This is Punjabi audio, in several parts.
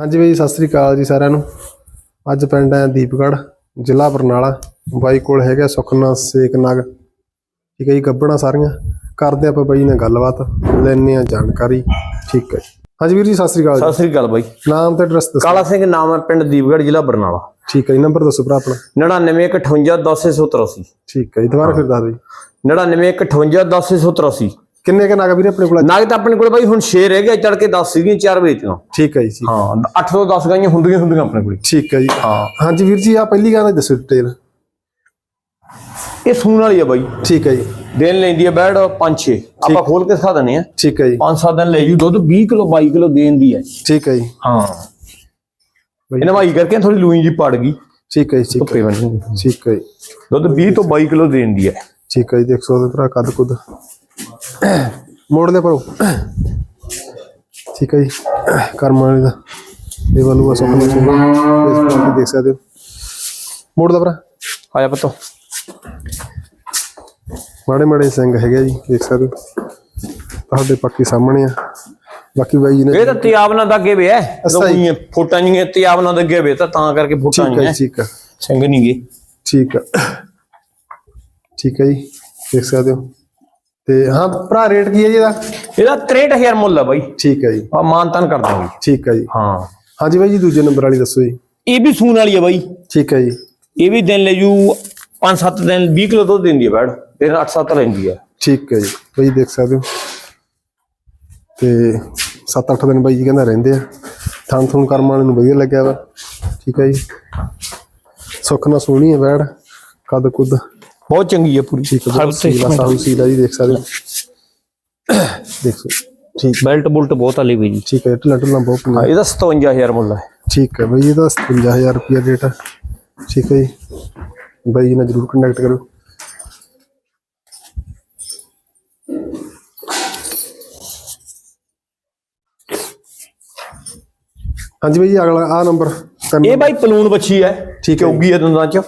ਹਾਂਜੀ ਬਈ ਸਤਿ ਸ੍ਰੀ ਅਕਾਲ ਜੀ ਸਾਰਿਆਂ ਨੂੰ। ਅੱਜ ਪਿੰਡ ਹੈ ਦੀਪਗੜ੍ਹ ਜ਼ਿਲ੍ਹਾ ਬਰਨਾਲਾ। ਬਾਈ ਕੋਲ ਹੈਗਾ ਸੁਖਨਾ ਸੇਕ ਨਗ। ਠੀਕ ਹੈ ਜੀ ਗੱਬਣਾ ਸਾਰੀਆਂ। ਕਰਦੇ ਆਪਾਂ ਬਾਈ ਨਾਲ ਗੱਲਬਾਤ ਲੈਣੇ ਆ ਜਾਣਕਾਰੀ। ਠੀਕ ਹੈ। ਹਾਂਜੀ ਵੀਰ ਜੀ ਸਤਿ ਸ੍ਰੀ ਅਕਾਲ ਸਤਿ ਸ੍ਰੀ ਅਕਾਲ ਬਾਈ। ਨਾਮ ਤੇ ਐਡਰੈਸ ਦੱਸੋ। ਕਾਲਾ ਸਿੰਘ ਨਾਮ ਹੈ ਪਿੰਡ ਦੀਪਗੜ੍ਹ ਜ਼ਿਲ੍ਹਾ ਬਰਨਾਲਾ। ਠੀਕ ਹੈ ਜੀ ਨੰਬਰ ਦੱਸੋ ਭਰਾ ਆਪਣਾ। 99151083 ਠੀਕ ਹੈ ਜੀ ਦੁਬਾਰਾ ਫਿਰ ਦੱਸ ਦਿਓ ਜੀ। 99151083 ਕਿੰਨੇ ਕ ਨਗ ਵੀਰੇ ਆਪਣੇ ਕੋਲ ਨਾਗ ਤਾਂ ਆਪਣੇ ਕੋਲ ਬਾਈ ਹੁਣ 6 ਰਹਿ ਗਿਆ ਚੜ ਕੇ 10 ਸੀਗੀਆਂ 4 ਵੇਚੀਆਂ ਠੀਕ ਹੈ ਜੀ ਹਾਂ 8 ਤੋਂ 10 ਗਾਈਆਂ ਹੁੰਦੀਆਂ ਹੁੰਦੀਆਂ ਆਪਣੇ ਕੋਲ। ਠੀਕ ਹੈ ਜੀ। ਹਾਂ। ਹਾਂਜੀ ਵੀਰ ਜੀ ਆ ਪਹਿਲੀ ਗੱਲ ਦੱਸੋ ਡਿਟੇਲ ਇਹ ਸੂਣ ਵਾਲੀ ਆ ਬਾਈ। ਠੀਕ ਹੈ ਜੀ। ਦੇਣ ਲੈਂਦੀ ਹੈ ਬੈੜ 5-6 ਆਪਾਂ ਖੋਲ ਕੇ ਦਿੰਨੇ ਆ। ਠੀਕ ਹੈ ਜੀ। 5-7 ਦਿਨ ਲੈ ਜੂ ਦੁੱਧ 20 ਕਿਲੋ 22 ਕਿਲੋ ਦੇਣ ਦੀ ਹੈ ਠੀਕ ਹੈ ਜੀ। ਹਾਂ। ਇਹਨਾਂ ਭਾਈ ਕਰਕੇ ਥੋੜੀ ਲੂਈ ਜੀ ਪੜ ਗਈ। ਠੀਕ ਹੈ ਠੀਕ ਹੈ। ਠੀਕ ਹੈ ਦੁੱਧ 20 ਤੋਂ 22 ਕਿਲੋ ਦੇਣ ਦੀ ਹੈ ਠੀਕ ਹੈ ਜੀ ਦੇਖ ਸਕਦੇ ਭਰਾ ਕੱਦ ਕੁੱਦ ਮੋੜ ਲੈ ਪਰੋ ਠੀਕ ਹੈ ਜੀ। ਕਰਮ ਵਾਲੇ ਦਾ ਇਹ ਵਾਲੂ ਆ ਸੁਪਨਾ ਸੁਪਨਾ ਇਸ ਤਰ੍ਹਾਂ ਦੇਖ ਸਕਦੇ ਹੋ। ਮੋੜ ਦਾ ਭਰਾ। ਆਇਆ ਪਤੋ। ਮਾੜੇ ਮਾੜੇ ਸਿੰਘ ਹੈਗੇ ਜੀ ਦੇਖ ਸਕਦੇ ਹੋ। ਤੁਹਾਡੇ ਪੱਕੀ ਸਾਹਮਣੇ ਆ। ਬਾਕੀ ਬਾਈ ਜੀ ਨੇ ਇਹ ਤਾਂ ਤਿਆਬ ਨਾਲ ਲੱਗੇ ਵੇ ਐ ਜੀ। ਲੋਈਆਂ ਫੋਟਾਂ ਜੀਆਂ ਤਿਆਬ ਨਾਲ ਲੱਗੇ ਵੇ ਤਾਂ ਤਾਂ ਕਰਕੇ ਫੋਟਾਂ ਜੀਆਂ ਜੀ, ਠੀਕ ਹੈ। ਸਿੰਘ ਨਹੀਂ ਗਏ ਠੀਕ ਹੈ। ਠੀਕ ਹੈ ਜੀ। ਦੇਖ ਸਕਦੇ ਹੋ। ਤੇ ਹਾਂ ਭਰਾ ਰੇਟ ਕੀ ਹੈ ਜੀ ਇਹਦਾ? ਇਹਦਾ 63000 ਮੁੱਲ ਆ ਬਾਈ। ਠੀਕ ਹੈ ਜੀ। ਆ ਮਾਨਤਨ ਕਰ ਦਾਂਗੇ ਠੀਕ ਹੈ ਜੀ। ਹਾਂ। ਹਾਂਜੀ ਬਾਈ ਜੀ ਦੂਜੇ ਨੰਬਰ ਵਾਲੀ ਦੱਸੋ ਜੀ। ਇਹ ਵੀ ਸੂਣ ਵਾਲੀ ਆ ਬਾਈ। ਠੀਕ ਹੈ ਜੀ। ਇਹ ਵੀ ਦਿਨ ਲੈ ਜੂ 5-7 ਦਿਨ 20 ਕਿਲੋ ਦੁੱਧ ਦਿੰਦੀ ਆ ਬੈੜ ਇਹ 8-7 ਲੈਂਦੀ ਆ। ਠੀਕ ਹੈ ਜੀ। ਬਾਈ ਦੇਖ ਸਕਦੇ ਹੋ। ਤੇ 7-8 ਦਿਨ ਬਾਈ ਜੀ ਕਹਿੰਦਾ ਰਹਿੰਦੇ ਆ। ਥਣ ਥਣ ਕਰਮ ਵਾਲੇ ਨੂੰ ਵਧੀਆ ਲੱਗਿਆ ਵਾ। ਠੀਕ ਹੈ ਜੀ। ਸੁੱਖ ਨਾਲ ਸੋਹਣੀ ਹੈ ਬੈੜ ਕੱਦ ਕੁੱਦ। ਬਹੁਤ ਚੰਗੀ ਆ ਪੂਰੀ ਠੀਕ ਹੈ ਹਰ ਬਹੁਤ ਸੀਲਾ ਸਾਹੂ ਸੀਲਾ ਜੀ ਦੇਖ ਸਕਦੇ ਹੋ ਦੇਖੋ ਠੀਕ ਬੈਲਟ ਬੁਲਟ ਬਹੁਤ ਆਲੀ ਬਈ ਜੀ ਠੀਕ ਹੈ ਢਿੱਲਾ ਢਿੱਲਾ ਬਹੁਤ ਹਾਂ ਪਿਆ ਇਹਦਾ 57000 ਮੁੱਲ ਹੈ ਠੀਕ ਹੈ ਬਾਈ ਇਹਦਾ 57000 ਰੁਪਿਆ ਰੇਟ ਹੈ ਠੀਕ ਹੈ ਜੀ ਬਾਈ ਜੀ ਨਾਲ ਜਰੂਰ ਕੰਟੈਕਟ ਕਰੋ ਹਾਂਜੀ ਬਾਈ ਜੀ ਅਗਲਾ ਆ ਨੰਬਰ ਇਹ ਬਾਈ ਪਲੂਨ ਬੱਚੀ ਹੈ ਠੀਕ ਹੈ ਜੀ। ਉੱਗੀ ਹੈ ਦੰਦਾਂ ਚ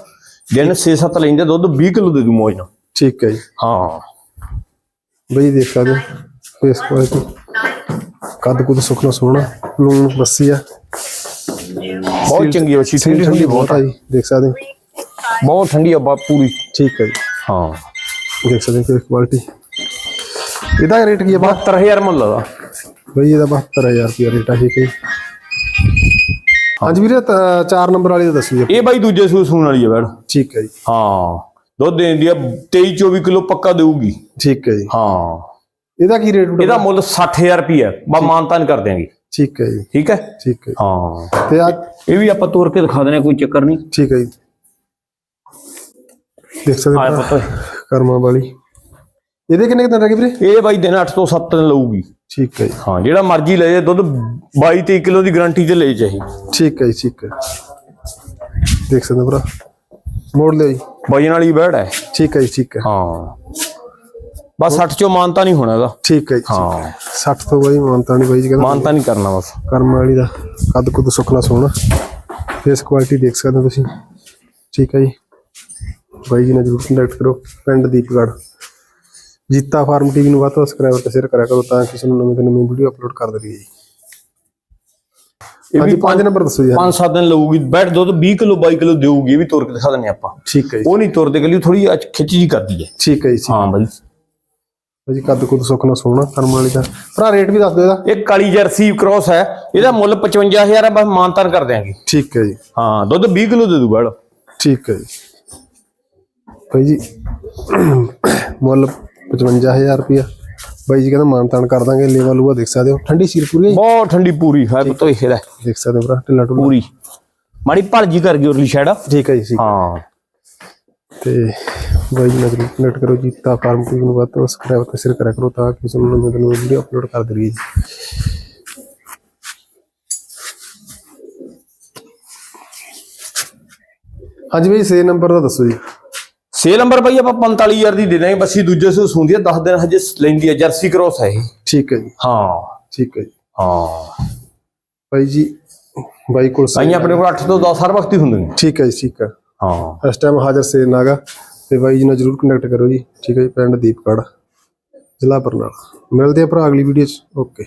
ਦਿਨ 6-7 ਲੈਂਦੇ ਦੁੱਧ 20 ਕਿਲੋ ਦੇ ਦੂ ਮੌਜ ਨਾਲ। ਠੀਕ ਹੈ ਜੀ। ਹਾਂ। ਬਈ ਦੇਖ ਸਕਦੇ ਫੇਸ ਕੁਆਲਿਟੀ ਕੱਦ ਕੁੱਦ ਸੁਖਣਾ ਸੋਹਣਾ ਲੂਣ ਬੱਸੀ ਆ। ਬਹੁਤ ਚੰਗੀ ਬੱਚੀ ਠੰਡੀ ਠੰਡੀ ਬਹੁਤ ਆ। ਜੀ ਦੇਖ ਸਕਦੇ ਬਹੁਤ ਠੰਡੀ ਆ ਬਾ ਪੂਰੀ। ਠੀਕ ਹੈ ਜੀ। ਹਾਂ। ਦੇਖ ਸਕਦੇ ਫੇਸ ਕੁਆਲਿਟੀ ਇਹਦਾ ਰੇਟ ਕੀ ਹੈ ਬਾ? 72000 ਮੁੱਲ ਦਾ। ਬਈ ਇਹਦਾ 72000 ਰੁਪਏ ਰੇਟ ਆ ਠੀਕ ਹੈ ਹਾਂਜੀ ਵੀਰੇ ਤਾਂ ਚਾਰ ਨੰਬਰ ਵਾਲੀ ਦਾ ਦੱਸੋ ਇਹ ਬਾਈ ਦੂਜੇ ਸੂ ਸੂਣ ਵਾਲੀ ਹੈ ਬੈੜ ਠੀਕ ਹੈ ਜੀ। ਹਾਂ ਦੁੱਧ ਦੇਂਦੀ ਆ 23-24 ਕਿਲੋ ਪੱਕਾ ਦੇਊਗੀ। ਠੀਕ ਹੈ ਜੀ। ਹਾਂ। ਇਹਦਾ ਕੀ ਰੇਟ ਇਹਦਾ ਮੁੱਲ 60000 ਰੁਪਏ ਬਾ ਮਾਨਤਾ ਨਹੀਂ ਕਰ ਦਿਆਂਗੇ ਠੀਕ ਹੈ ਜੀ। ਠੀਕ ਹੈ? ਠੀਕ ਹੈ। ਹਾਂ। ਤੇ ਆ ਇਹ ਵੀ ਆਪਾਂ ਤੋਰ ਕੇ ਦਿਖਾ ਹਾਂ ਕੋਈ ਚੱਕਰ ਨਹੀਂ। ਠੀਕ ਹੈ ਜੀ। ਦੇਖ ਸਕਦੇ ਕਰਮਾ ਵਾਲੀ। ਇਹਦੇ ਕਿੰਨੇ ਦਿਨ ਰਹਿ ਗਏ ਵੀਰੇ? ਇਹ ਬਾਈ ਦਿਨ 8 ਤੋਂ 7 ਦਿਨ ਲਊਗੀ। ਠੀਕ ਹੈ ਜੀ। ਹਾਂ ਜਿਹੜਾ ਮਰਜ਼ੀ ਲੈ ਜੇ ਦੁੱਧ 22-23 ਕਿਲੋ ਦੀ ਗਾਰੰਟੀ ਤੇ ਲੈ ਚਾਹੀ ਠੀਕ ਹੈ ਜੀ ਠੀਕ ਹੈ। ਦੇਖ ਸਕਦੇ ਭਰਾ। ਮੋੜ ਲਿਓ ਜੀ। ਵਜਨ ਵਾਲੀ ਬੈੜ ਹੈ। ਠੀਕ ਹੈ ਜੀ ਠੀਕ ਹੈ। ਹਾਂ। ਬਸ 60 ਚੋਂ ਮਾਨਤਾ ਨਹੀਂ ਹੋਣਾ ਇਹਦਾ। ਠੀਕ ਹੈ ਜੀ ਹਾਂ। 60 ਤੋਂ ਬਾਈ ਮਾਨਤਾ ਨਹੀਂ ਬਾਈ ਜੀ ਕਹਿੰਦਾ ਮਾਨਤਾ ਨਹੀਂ ਕਰਨਾ ਬਸ। ਕਰਮ ਵਾਲੀ ਦਾ ਕੱਦ ਕੁੱਦ ਸੁੱਕਣਾ ਸੋਹਣਾ। ਫੇਸ ਕੁਆਲਿਟੀ ਦੇਖ ਸਕਦੇ ਹੋ ਤੁਸੀਂ। ਠੀਕ ਹੈ ਜੀ। ਬਾਈ ਜੀ ਨਾਲ ਜਰੂਰ ਕੰਟੈਕਟ ਕਰੋ। ਪਿੰਡ ਦੀਪਗੜ੍ਹ। ਜੀਤਾ ਫਾਰਮ ਟੀਵੀ ਨੂੰ ਵੱਧ ਤੋਂ ਸਬਸਕ੍ਰਾਈਬ ਤੇ ਸ਼ੇਅਰ ਕਰਿਆ ਕਰੋ ਤਾਂ ਕਿ ਸਾਨੂੰ ਨਵੇਂ ਤੋਂ ਨਵੇਂ ਵੀਡੀਓ ਅਪਲੋਡ ਕਰਦੇ ਰਹੀਏ ਜੀ। ਇਹ ਵੀ ਪੰਜ ਨੰਬਰ ਦੱਸੋ ਜੀ। 5-7 ਦਿਨ ਲਊਗੀ। ਬੈੜ ਦੁੱਧ 20 ਕਿਲੋ 22 ਕਿਲੋ ਦੇਊਗੀ ਇਹ ਵੀ ਤੋਰ ਕੇ ਦਿਖਾ ਦਿੰਦੇ ਆਪਾਂ। ਠੀਕ ਹੈ ਜੀ। ਉਹ ਨਹੀਂ ਤੋਰਦੇ ਗਲੀ ਥੋੜੀ ਖਿੱਚ ਜੀ ਕਰਦੀ ਹੈ। ਠੀਕ ਹੈ ਜੀ ਹਾਂ। ਬਾਈ। ਜੀ ਕੱਦ ਕੁੱਦ ਸੁੱਕਣਾ ਸੋਹਣਾ ਕਰਮ ਵਾਲੀ ਦਾ ਭਰਾ ਰੇਟ ਵੀ ਦੱਸ ਦਿਓ ਇਹਦਾ। ਇਹ ਕਾਲੀ ਜਰਸੀ ਕ੍ਰੋਸ ਹੈ। ਇਹਦਾ ਮੁੱਲ 55000 ਹੈ ਬਸ ਮਾਨਤਾਨ ਕਰ ਦਿਆਂਗੇ ਠੀਕ ਹੈ ਜੀ। ਹਾਂ ਦੁੱਧ 20 ਕਿਲੋ ਦੇ ਦੂ ਬੈੜ ਠੀਕ ਹੈ ਜੀ। ਭਾਈ ਜੀ ਮੁੱਲ 55000 ਰੁਪਇਆ। ਬਾਈ ਜੀ ਕਹਿੰਦਾ ਮਾਨਤਾਨ ਕਰ ਦਾਂਗੇ ਲੇਵਾ ਲੂਆ ਦੇਖ ਸਕਦੇ ਹੋ। ਠੰਡੀ ਸੀਰ ਪੂਰੀ ਹੈ ਜੀ? ਬਹੁਤ ਠੰਡੀ ਪੂਰੀ ਹੈ। ਪੁੱਤੋ ਇਹ ਲੈ ਦੇਖ ਸਕਦੇ ਹੋ ਭਰਾ ਢਿੱਲਾ ਢੁੱਲਾ। ਪੂਰੀ। ਮਾੜੀ ਭਲਜੀ ਕਰ ਗਈ ਉਰਲੀ ਸ਼ੈਡ ਠੀਕ ਹੈ ਜੀ ਠੀਕ ਹਾਂ। ਤੇ ਬਾਈ ਜੀ ਨਾਲ ਕਨੈਕਟ ਕਰੋ ਜੀ ਤਾਂ ਫਾਰਮ ਟੀਵੀ ਨੂੰ ਵੱਧ ਤੋਂ ਸਬਸਕ੍ਰਾਈਬ ਤੇ ਸ਼ੇਅਰ ਕਰਿਆ ਕਰੋ ਤਾਂ ਕਿ ਤੁਹਾਨੂੰ ਨਵੇਂ ਨਵੇਂ ਵੀਡੀਓ ਅਪਲੋਡ ਕਰਦੇ ਰਹੀਏ ਜੀ। ਹਾਂਜੀ ਬਾਈ ਸੇ ਨੰਬਰ ਦਾ ਦੱਸੋ ਜੀ। ਸੇ ਨੰਬਰ ਬਈ ਆਪਾਂ 45000 ਦੀ ਦੇ ਦਾਂਗੇ ਬੱਸੀ ਦੂਜੇ ਸੂ ਸੁੰਦੀ ਹੈ 10 ਦਿਨ ਹਜੇ ਲੈਂਦੀ ਹੈ ਜਰਸੀ ਕ੍ਰੋਸ ਹੈ ਇਹ। ਠੀਕ ਹੈ ਜੀ। ਹਾਂ। ਠੀਕ ਹੈ ਜੀ। ਹਾਂ। ਬਾਈ ਜੀ ਬਾਈ ਕੋਲ ਸਾਈਆਂ ਆਪਣੇ ਕੋਲ 8 ਤੋਂ 10 ਹਰ ਵਕਤ ਹੀ ਹੁੰਦੇ ਨੇ। ਠੀਕ ਹੈ ਜੀ ਠੀਕ ਹੈ। ਹਾਂ। ਇਸ ਟਾਈਮ ਹਾਜ਼ਰ ਸੇ ਨਾਗਾ। ਤੇ ਬਾਈ ਜੀ ਨਾਲ ਜਰੂਰ ਕੰਟੈਕਟ ਕਰੋ ਜੀ। ਠੀਕ ਹੈ ਜੀ ਪਿੰਡ ਦੀਪਗੜ੍ਹ ਜ਼ਿਲ੍ਹਾ ਬਰਨਾਲਾ। ਮਿਲਦੇ ਆ ਭਰਾ ਅਗਲੀ ਵੀਡੀਓ 'ਚ। ਓਕੇ